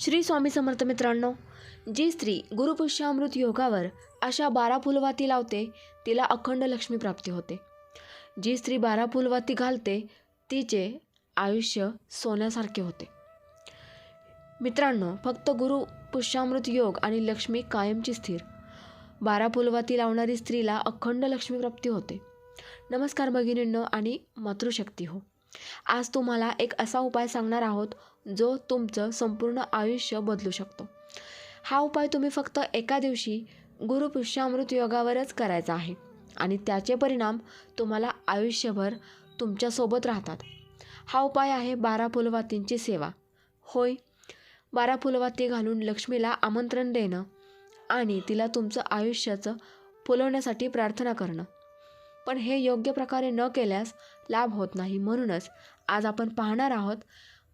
श्री स्वामी समर्थ मित्रांनो जी स्त्री गुरुपुष्यामृत योगावर अशा बारा फुलवाती लावते तिला अखंड लक्ष्मी प्राप्ती होते. जी स्त्री बारा फुलवाती घालते तिचे आयुष्य सोन्यासारखे होते. मित्रांनो फक्त गुरु पुष्यामृत योग आणि लक्ष्मी कायमची स्थिर. बारा फुलवाती लावणारी स्त्रीला अखंड लक्ष्मी प्राप्ती होते. नमस्कार भगिनींनो आणि मातृशक्ती हो. आज तुम्हाला एक असा उपाय सांगणार आहोत जो तुमचं संपूर्ण आयुष्य बदलू शकतो. हा उपाय तुम्ही फक्त एका दिवशी गुरुपुष्यामृत योगावरच करायचा आहे आणि त्याचे परिणाम तुम्हाला आयुष्यभर तुमच्यासोबत राहतात. हा उपाय आहे बारा फुलवातींची सेवा. होय बारा फुलवाती घालून लक्ष्मीला आमंत्रण देणं आणि तिला तुमचं आयुष्याचं फुलवण्यासाठी प्रार्थना करणं. पण हे योग्य प्रकारे न केल्यास लाभ होत नाही. म्हणूनच आज आपण पाहणार आहोत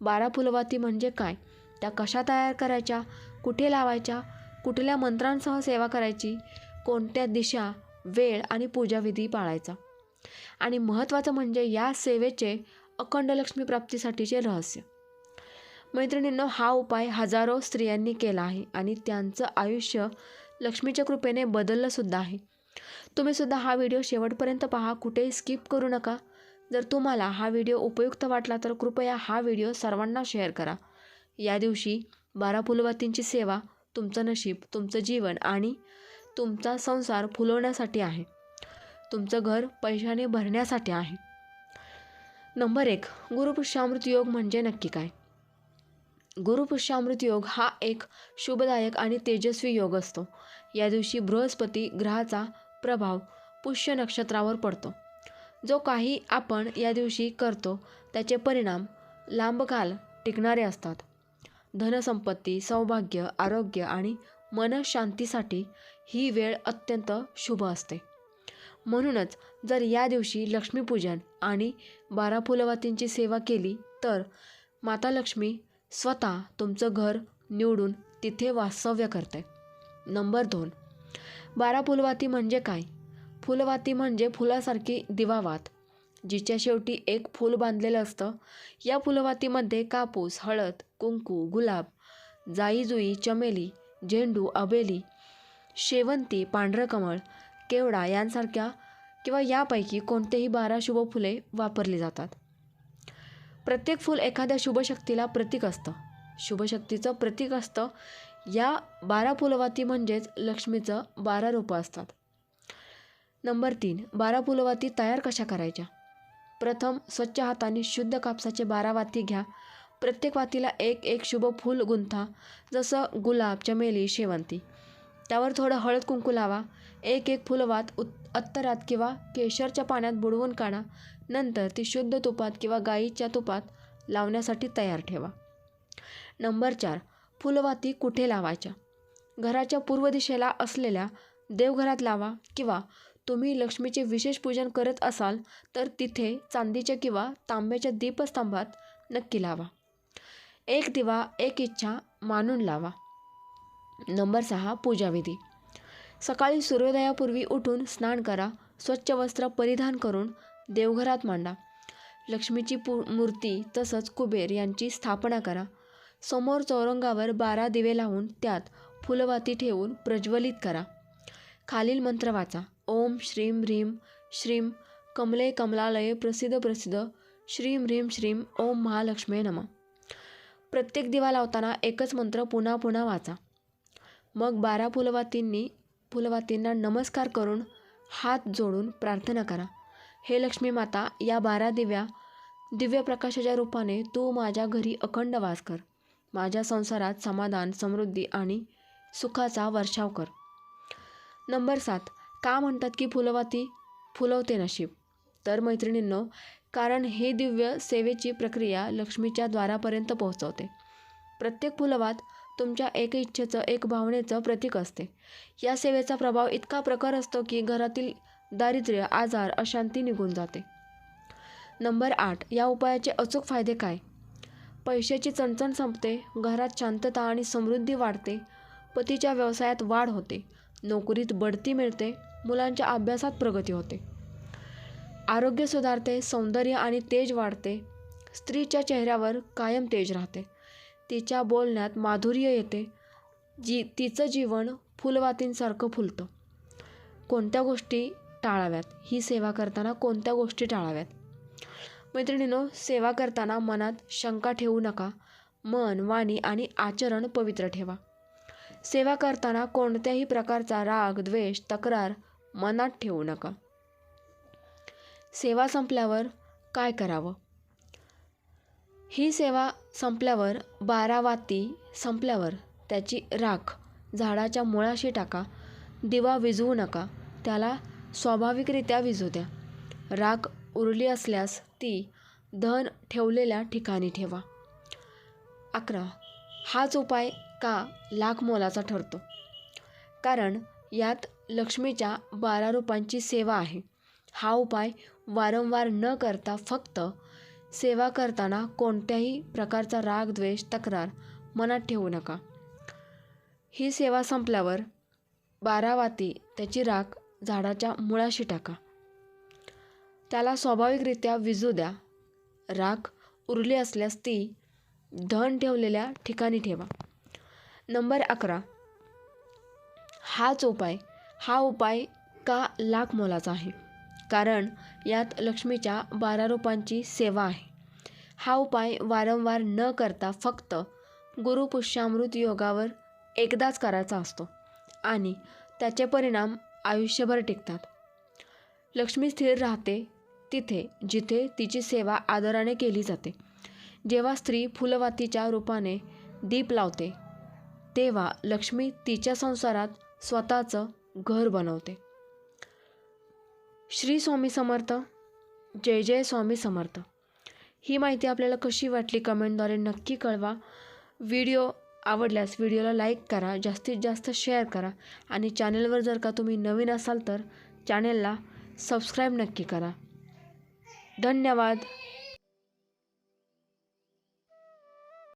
बारा फुलवाती म्हणजे काय? त्या कशा तयार करायच्या? कुठे लावायच्या? कुठल्या मंत्रांसह सेवा करायची? कोणत्या दिशा वेळ आणि पूजाविधी पाळायचा? आणि महत्त्वाचं म्हणजे या सेवेचे अखंड लक्ष्मी प्राप्तीसाठीचे रहस्य. मैत्रिणींनो हा उपाय हजारो स्त्रियांनी केला आहे आणि त्यांचं आयुष्य लक्ष्मीच्या कृपेने बदललंसुद्धा आहे. तुम्हीसुद्धा हा व्हिडिओ शेवटपर्यंत पहा. कुठेही स्किप करू नका. जर तुम्हाला हा व्हिडिओ उपयुक्त वाटला तर कृपया हा व्हिडिओ सर्वांना शेअर करा. या दिवशी बारा फुलवातींची सेवा तुमचं नशीब तुमचं जीवन आणि तुमचा संसार फुलवण्यासाठी आहे. तुमचं घर पैशाने भरण्यासाठी आहे. नंबर एक गुरुपुष्यामृत योग म्हणजे नक्की काय? गुरुपुष्यामृत योग हा एक शुभदायक आणि तेजस्वी योग असतो. या दिवशी बृहस्पती ग्रहाचा प्रभाव पुष्य नक्षत्रावर पडतो. जो काही आपण या दिवशी करतो त्याचे परिणाम लांबकाल टिकणारे असतात. धनसंपत्ती सौभाग्य आरोग्य आणि मनशांतीसाठी ही वेळ अत्यंत शुभ असते. म्हणूनच जर या दिवशी लक्ष्मीपूजन आणि बारा फुलवातींची सेवा केली तर माता लक्ष्मी स्वतः तुमचं घर निवडून तिथे वास्तव्य करते. नंबर दोन. बारा फुलवाती म्हणजे काय? फुलवाती म्हणजे फुलासारखी दिवावात जिच्या शेवटी एक फूल बांधलेलं असतं. या फुलवातीमध्ये कापूस हळद कुंकू गुलाब जाईजुई चमेली झेंडू अबेली शेवंती पांढरं कमळ केवडा यांसारख्या किंवा यापैकी कोणतेही बारा शुभ फुले वापरली जातात. प्रत्येक फूल एखाद्या शुभशक्तीला प्रतीक असतं. शुभशक्तीचं प्रतीक असतं. या बारा फुलवाती म्हणजेच लक्ष्मीचं बारा रूपं असतात. नंबर तीन बारा फुलवाती तयार कशा करायच्या? प्रथम स्वच्छ हाताने शुद्ध कापसाचे बारा वाती घ्या. प्रत्येक वातीला एक एक शुभ फूल गुंथा जसं गुलाब चमेली शेवंती. त्यावर थोडं हळद कुंकू लावा. एक एक फुलवात उत् अत्तरात किंवा केशरच्या पाण्यात बुडवून काढा. नंतर ती शुद्ध तुपात किंवा गाईच्या तुपात लावण्यासाठी तयार ठेवा. नंबर चार फुलवाती कुठे लावायच्या? घराच्या पूर्व दिशेला असलेल्या देवघरात लावा किंवा तुम्ही लक्ष्मीचे विशेष पूजन करत असाल तर तिथे चांदीच्या किंवा तांब्याच्या दीपस्तंभात नक्की लावा. एक दिवा एक इच्छा मानून लावा. नंबर सहा पूजाविधी. सकाळी सूर्योदयापूर्वी उठून स्नान करा स्वच्छ वस्त्र परिधान करून देवघरात मांडा. लक्ष्मीची पू मूर्ती तसंच कुबेर यांची स्थापना करा. समोर चौरंगावर बारा दिवे लावून त्यात फुलवाती ठेवून प्रज्वलित करा. खालील मंत्र वाचा. ओम श्रीम ह्रीम श्रीम कमले कमलालये प्रसिद्ध प्रसिद्ध. श्रीम ह्रीम श्रीम ओम महालक्ष्मी नम. प्रत्येक दिवा लावताना एकच मंत्र पुन्हा पुन्हा वाचा. मग बारा फुलवातींनी फुलवातींना नमस्कार करून हात जोडून प्रार्थना करा. हे लक्ष्मी माता या बारा दिव्या दिव्य प्रकाशाच्या रूपाने तू माझ्या घरी अखंड वास कर. माझ्या संसारात समाधान समृद्धी आणि सुखाचा वर्षाव कर. नंबर सात. का म्हणतात की फुलवाती? फुलवते नशीब. तर मैत्रिणींनो कारण हे दिव्य सेवेची प्रक्रिया लक्ष्मीच्या द्वारापर्यंत पोहोचवते. प्रत्येक फुलवात तुमच्या एक इच्छेचं एक भावनेचं प्रतीक असते. या सेवेचा प्रभाव इतका प्रखर असतो की घरातील दारिद्र्य आजार अशांती निघून जाते. नंबर आठ. या उपायाचे अचूक फायदे काय? पैशाची चणचण संपते घरात शांतता आणि समृद्धी वाढते पतीच्या व्यवसायात वाढ होते. नोकरीत बढती मिळते मुलांच्या अभ्यासात प्रगती होते. आरोग्य सुधारते सौंदर्य आणि तेज वाढते. स्त्रीच्या चेहऱ्यावर कायम तेज राहते. तिच्या बोलण्यात माधुर्य येते. जी तिचं जीवन फुलवातींसारखं फुलतं. कोणत्या गोष्टी टाळाव्यात? ही सेवा करताना कोणत्या गोष्टी टाळाव्यात? मैत्रिणीनो सेवा करताना मनात शंका ठेवू नका. मन वाणी आणि आचरण पवित्र ठेवा. सेवा करताना कोणत्याही प्रकारचा राग द्वेष तक्रार मनात ठेवू नका. सेवा संपल्यावर काय करावं? ही सेवा संपल्यावर बारा वाती संपल्यावर त्याची राख झाडाच्या मुळाशी टाका. दिवा विझवू नका. त्याला स्वाभाविकरित्या विझू द्या. राख उरली असल्यास ती धन ठेवलेल्या ठिकाणी ठेवा. अकरा. हाच उपाय का लाख मोलाचा ठरतो. कारण यात लक्ष्मीच्या बारा रूपांची सेवा आहे. हा उपाय वारंवार न करता फक्त सेवा करताना कोणत्याही प्रकारचा राग द्वेष तक्रार मनात ठेवू नका. ही सेवा संपल्यावर बारावाती त्याची राख झाडाच्या मुळाशी टाका. त्याला स्वाभाविकरित्या विजू द्या. राख उरली असल्यास ती धन ठेवलेल्या ठिकाणी ठेवा. नंबर अकरा. हाच उपाय हा उपाय का लाख मोलाचा आहे? कारण यात लक्ष्मीच्या बारा रूपांची सेवा आहे. हा उपाय वारंवार न करता फक्त गुरुपुष्यामृत योगावर एकदाच करायचा असतो आणि त्याचे परिणाम आयुष्यभर टिकतात. लक्ष्मी स्थिर राहते तिथे जिथे तिची सेवा आदराने केली जाते. जेव्हा स्त्री फुलवातीच्या रूपाने दीप लावते तेव्हा लक्ष्मी तिच्या संसारात स्वतःचं घर बनवते. श्री स्वामी समर्थ जय जय स्वामी समर्थ. ही माहिती आपल्याला कशी वाटली कमेंटद्वारे नक्की कळवा. व्हिडिओ आवडल्यास व्हिडिओला लाईक करा जास्तीत जास्त शेअर करा आणि चॅनलवर जर का तुम्ही नवीन असाल तर चॅनलला सबस्क्राईब नक्की करा. धन्यवाद.